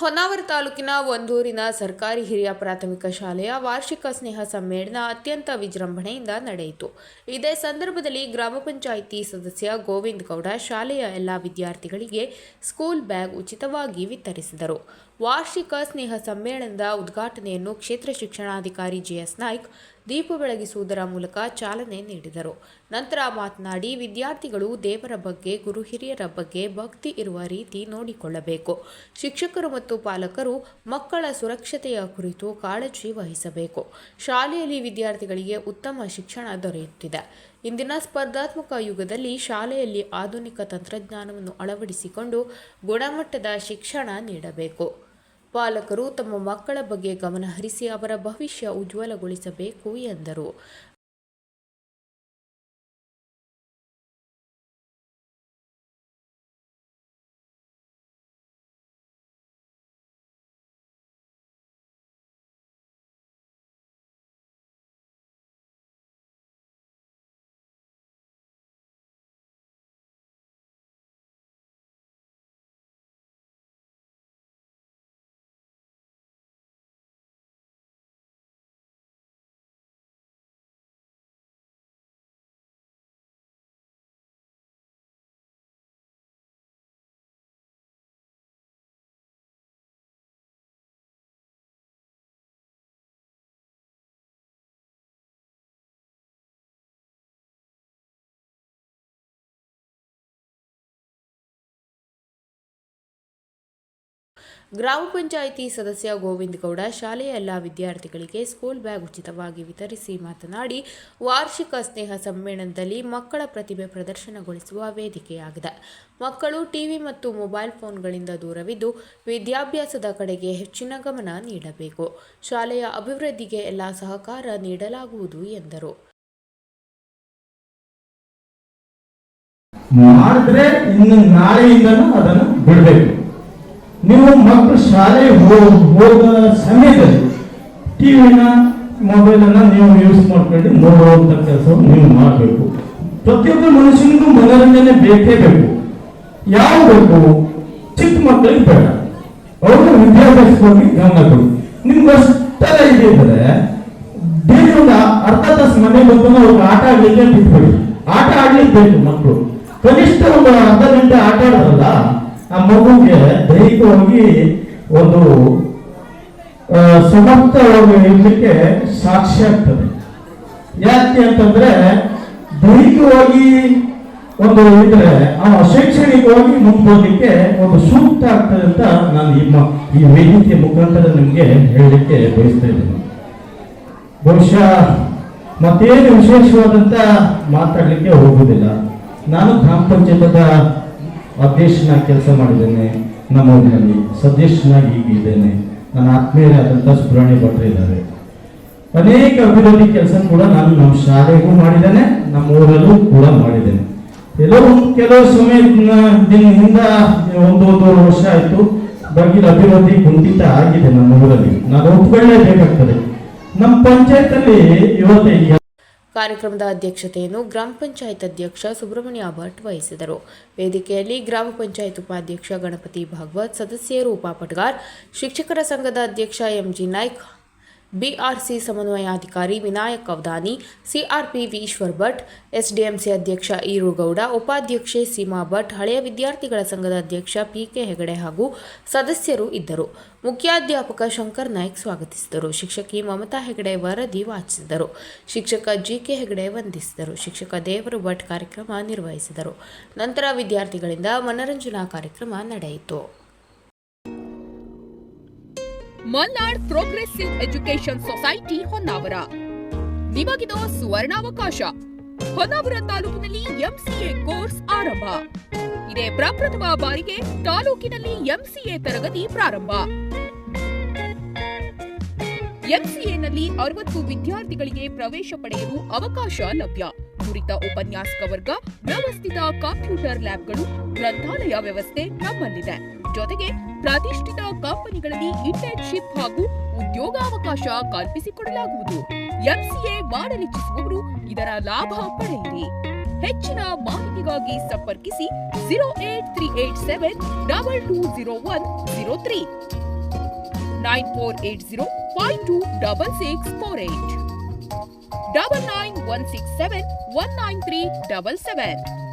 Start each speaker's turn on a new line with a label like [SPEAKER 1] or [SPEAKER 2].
[SPEAKER 1] ಹೊನ್ನಾವರ ತಾಲೂಕಿನ ಒಂದೂರಿನ ಸರ್ಕಾರಿ ಹಿರಿಯ ಪ್ರಾಥಮಿಕ ಶಾಲೆಯ ವಾರ್ಷಿಕ ಸ್ನೇಹ ಸಮ್ಮೇಳನ ಅತ್ಯಂತ ವಿಜೃಂಭಣೆಯಿಂದ ನಡೆಯಿತು. ಇದೇ ಸಂದರ್ಭದಲ್ಲಿ ಗ್ರಾಮ ಪಂಚಾಯಿತಿ ಸದಸ್ಯ ಗೋವಿಂದ ಗೌಡ ಶಾಲೆಯ ಎಲ್ಲ ವಿದ್ಯಾರ್ಥಿಗಳಿಗೆ ಸ್ಕೂಲ್ ಬ್ಯಾಗ್ ಉಚಿತವಾಗಿ ವಿತರಿಸಿದರು. ವಾರ್ಷಿಕ ಸ್ನೇಹ ಸಮ್ಮೇಳನದ ಉದ್ಘಾಟನೆಯನ್ನು ಕ್ಷೇತ್ರ ಶಿಕ್ಷಣಾಧಿಕಾರಿ ಜಿಎಸ್ ನಾಯ್ಕ್, ದೀಪ ಬೆಳಗಿಸುವುದರ ಮೂಲಕ ಚಾಲನೆ ನೀಡಿದರು. ನಂತರ ಮಾತನಾಡಿ, ವಿದ್ಯಾರ್ಥಿಗಳು ದೇವರ ಬಗ್ಗೆ, ಗುರು ಹಿರಿಯರ ಬಗ್ಗೆ ಭಕ್ತಿ ಇರುವ ರೀತಿ ನೋಡಿಕೊಳ್ಳಬೇಕು. ಶಿಕ್ಷಕರು ಮತ್ತು ಪಾಲಕರು ಮಕ್ಕಳ ಸುರಕ್ಷತೆಯ ಕುರಿತು ಕಾಳಜಿ ವಹಿಸಬೇಕು. ಶಾಲೆಯಲ್ಲಿ ವಿದ್ಯಾರ್ಥಿಗಳಿಗೆ ಉತ್ತಮ ಶಿಕ್ಷಣ ದೊರೆಯುತ್ತಿದೆ. ಇಂದಿನ ಸ್ಪರ್ಧಾತ್ಮಕ ಯುಗದಲ್ಲಿ ಶಾಲೆಯಲ್ಲಿ ಆಧುನಿಕ ತಂತ್ರಜ್ಞಾನವನ್ನು ಅಳವಡಿಸಿಕೊಂಡು ಗುಣಮಟ್ಟದ ಶಿಕ್ಷಣ ನೀಡಬೇಕು. ಪಾಲಕರು ತಮ್ಮ ಮಕ್ಕಳ ಬಗ್ಗೆ ಗಮನಹರಿಸಿ ಅವರ ಭವಿಷ್ಯ ಉಜ್ವಲಗೊಳಿಸಬೇಕು ಎಂದರು. ಗ್ರಾಮ ಪಂಚಾಯಿತಿ ಸದಸ್ಯ ಗೋವಿಂದ ಗೌಡ ಶಾಲೆಯ ಎಲ್ಲ ವಿದ್ಯಾರ್ಥಿಗಳಿಗೆ ಸ್ಕೂಲ್ ಬ್ಯಾಗ್ ಉಚಿತವಾಗಿ ವಿತರಿಸಿ ಮಾತನಾಡಿ, ವಾರ್ಷಿಕ ಸ್ನೇಹ ಸಮ್ಮೇಳನದಲ್ಲಿ ಮಕ್ಕಳ ಪ್ರತಿಭೆ ಪ್ರದರ್ಶನಗೊಳಿಸುವ ವೇದಿಕೆಯಾಗಿದೆ. ಮಕ್ಕಳು ಟಿವಿ ಮತ್ತು ಮೊಬೈಲ್ ಫೋನ್ಗಳಿಂದ ದೂರವಿದ್ದು, ವಿದ್ಯಾಭ್ಯಾಸದ ಕಡೆಗೆ ಹೆಚ್ಚಿನ ಗಮನ ನೀಡಬೇಕು. ಶಾಲೆಯ ಅಭಿವೃದ್ಧಿಗೆ ಎಲ್ಲ ಸಹಕಾರ ನೀಡಲಾಗುವುದು ಎಂದರು.
[SPEAKER 2] ಮಾಡಿದ್ರೆ ಇನ್ನು ನಾಳೆಯಿಂದನೂ ಅದನ್ನು ಬಿಡಬೇಕು. ನೀವು ಮಕ್ಕಳು ಶಾಲೆ ಹೋ- ಹೋದ ಸಮಯದಲ್ಲಿ ಟಿವಿನ ಮೊಬೈಲನ್ನು ನೀವು ಯೂಸ್ ಮಾಡ್ಕೊಂಡು ನೋಡುವಂಥ ಕೆಲಸವನ್ನು ನೀವು ಮಾಡಬೇಕು. ಪ್ರತಿಯೊಬ್ಬ ಮನುಷ್ಯನಿಗೂ ಮನೋರಂಜನೆ ಬೇಕೇ ಬೇಕು. ಯಾವ ಬೇಕು? ಚಿಕ್ಕ ಮಕ್ಕಳಿಗೆ ಬೇಡ. ಅವರು ವಿದ್ಯಾಭ್ಯಾಸಕ್ಕೆ ಗಮನ ಕೊಡಿ. ನಿಮ್ಗೆ ಅಷ್ಟೆಲ್ಲ ಇದೆ ಅಂದ್ರೆ ಡೈಲಿ ಅರ್ಧ ತಾಸು ಮನೆ ಬಂದು ಅವ್ರಿಗೆ ಆಟ ಆಡ್ಲಿಕ್ಕೆ ಬಿಟ್ಬಿಡಿ. ಆಟ ಆಡ್ಲಿಕ್ಕೆ ಬೇಕು ಮಕ್ಕಳು. ಕನಿಷ್ಠ ಒಂದು ಅರ್ಧ ಗಂಟೆ ಆಟ ಆಡಿದ್ರಲ್ಲ ಆ ಮಗುಗೆ ದೈಹಿಕವಾಗಿ ಒಂದು ಸಮರ್ಥವಾಗಿ ಇರ್ಲಿಕ್ಕೆ ಸಾಕ್ಷಿ ಆಗ್ತದೆ. ಯಾಕೆ ಅಂತಂದ್ರೆ ದೈಹಿಕವಾಗಿ ಒಂದು ಇದ್ರೆ ಆ ಶೈಕ್ಷಣಿಕವಾಗಿ ಮುಂದೋಗ್ಲಿಕ್ಕೆ ಒಂದು ಸೂಕ್ತ ಆಗ್ತದೆ ಅಂತ ನಾನು ಈ ಮ- ಈ ವೇದಿಕೆ ಮುಖಾಂತರ ನಿಮಗೆ ಹೇಳಲಿಕ್ಕೆ ಬಯಸ್ತಾ ಇದ್ದೇನೆ. ಬಹುಶಃ ಮತ್ತೇನು ವಿಶೇಷವಾದಂತ ಮಾತಾಡಲಿಕ್ಕೆ ಹೋಗುವುದಿಲ್ಲ. ನಾನು ಗ್ರಾಮ ಪಂಚಾಯತದ ಅಧ್ಯಕ್ಷನಾಗಿ ಕೆಲಸ ಮಾಡಿದ್ದೇನೆ, ನಮ್ಮ ಊರಿನಲ್ಲಿ ಸದಸ್ಯನಾಗಿ ಈಗಿದ್ದೇನೆ ನನ್ನ ಆತ್ಮೀಯರಾದಂಥ ಸುಬ್ರಹ್ಮಣ್ಯ ಭಟ್ರು ಅನೇಕ ಅಭಿವೃದ್ಧಿ ಕೆಲಸ ಕೂಡ ನಾನು ನಮ್ಮ ಶಾಲೆಗೂ ಮಾಡಿದ್ದೇನೆ, ನಮ್ಮ ಊರಲ್ಲೂ ಕೂಡ ಮಾಡಿದ್ದೇನೆ. ಕೆಲವು ಕೆಲವು ಸಮಯ ದಿನದಿಂದ ಒಂದು ಒಂದೂವರೆ ವರ್ಷ ಆಯಿತು ಬಗ್ಗೆ ಅಭಿವೃದ್ಧಿ ಕುಂಠಿತ ಆಗಿದೆ ನಮ್ಮ ಊರಲ್ಲಿ. ನಾನು ಒಪ್ಕೊಳ್ಳೇಬೇಕಾಗ್ತದೆ ನಮ್ಮ ಪಂಚಾಯತಲ್ಲಿ ಇವತ್ತು ಈ
[SPEAKER 1] ಕಾರ್ಯಕ್ರಮದ ಅಧ್ಯಕ್ಷತೆಯನ್ನು ಗ್ರಾಮ ಪಂಚಾಯತ್ ಅಧ್ಯಕ್ಷ ಸುಬ್ರಹ್ಮಣ್ಯ ಭಟ್ ವಹಿಸಿದರು. ವೇದಿಕೆಯಲ್ಲಿ ಗ್ರಾಮ ಪಂಚಾಯತ್ ಉಪಾಧ್ಯಕ್ಷ ಗಣಪತಿ ಭಾಗವತ್ ಸದಸ್ಯರು ಉಪಾಪಟ್ಗಾರ್ ಶಿಕ್ಷಕರ ಸಂಘದ ಅಧ್ಯಕ್ಷ MG Naik BRC ಸಮನ್ವಯಾಧಿಕಾರಿ Vinayak Avadhani CRP V Eshwar Bhat SDMC ಅಧ್ಯಕ್ಷ ಈರುಗೌಡ, ಉಪಾಧ್ಯಕ್ಷೆ ಸೀಮಾ ಭಟ್, ಹಳೆಯ ವಿದ್ಯಾರ್ಥಿಗಳ ಸಂಘದ ಅಧ್ಯಕ್ಷ ಪಿಕೆ ಹೆಗಡೆ ಹಾಗೂ ಸದಸ್ಯರು ಇದ್ದರು. ಮುಖ್ಯಾಧ್ಯಾಪಕ ಶಂಕರ್ ನಾಯ್ಕ್ ಸ್ವಾಗತಿಸಿದರು. ಶಿಕ್ಷಕಿ ಮಮತಾ ಹೆಗಡೆ ವರದಿ ವಾಚಿಸಿದರು. ಶಿಕ್ಷಕ ಜಿಕೆ ಹೆಗಡೆ ವಂದಿಸಿದರು. ಶಿಕ್ಷಕ ದೇವರು ಭಟ್ ಕಾರ್ಯಕ್ರಮ ನಿರ್ವಹಿಸಿದರು. ನಂತರ ವಿದ್ಯಾರ್ಥಿಗಳಿಂದ ಮನರಂಜನಾ ಕಾರ್ಯಕ್ರಮ ನಡೆಯಿತು.
[SPEAKER 3] Malnad progressive education society Honnavar. ನಿಮಗಿದು ಸುವರ್ಣಾವಕಾಶ. ಹೊನ್ನಾವರ ತಾಲೂಕಿನಲ್ಲಿ ಎಂಸಿಎ ಕೋರ್ಸ್ ಆರಂಭ. ಇದೇ ಪ್ರಪ್ರಥಮ ಬಾರಿಗೆ ತಾಲೂಕಿನಲ್ಲಿ ಎಂಸಿಎ ತರಗತಿ ಪ್ರಾರಂಭ. ಎಂಸಿಎನಲ್ಲಿ ಅರವತ್ತು ವಿದ್ಯಾರ್ಥಿಗಳಿಗೆ ಪ್ರವೇಶ ಪಡೆಯಲು ಅವಕಾಶ ಲಭ್ಯ. ನುರಿತ ಉಪನ್ಯಾಸಕ ವರ್ಗ, ವ್ಯವಸ್ಥಿತ ಕಂಪ್ಯೂಟರ್ ಲ್ಯಾಬ್ಗಳು, ಗ್ರಂಥಾಲಯ ವ್ಯವಸ್ಥೆ ನಮ್ಮಲ್ಲಿದೆ. ಜೊತೆಗೆ ಪ್ರತಿಷ್ಠಿತ ಕಂಪನಿಗಳಲ್ಲಿ ಇಂಟರ್ನ್ಶಿಪ್ ಹಾಗೂ ಉದ್ಯೋಗಾವಕಾಶ ಕಲ್ಪಿಸಿಕೊಡಲಾಗುವುದು. ಎಂಸಿಎ ಮಾಡಲಿಚ್ಛಿಸುವವರು ಇದರ ಲಾಭ ಪಡೆಯಿರಿ. ಹೆಚ್ಚಿನ ಮಾಹಿತಿಗಾಗಿ ಸಂಪರ್ಕಿಸಿ zero eight three eight seven double two zero one zero three nine four eight zero five two double six four eight double nine one six seven one nine three double seven.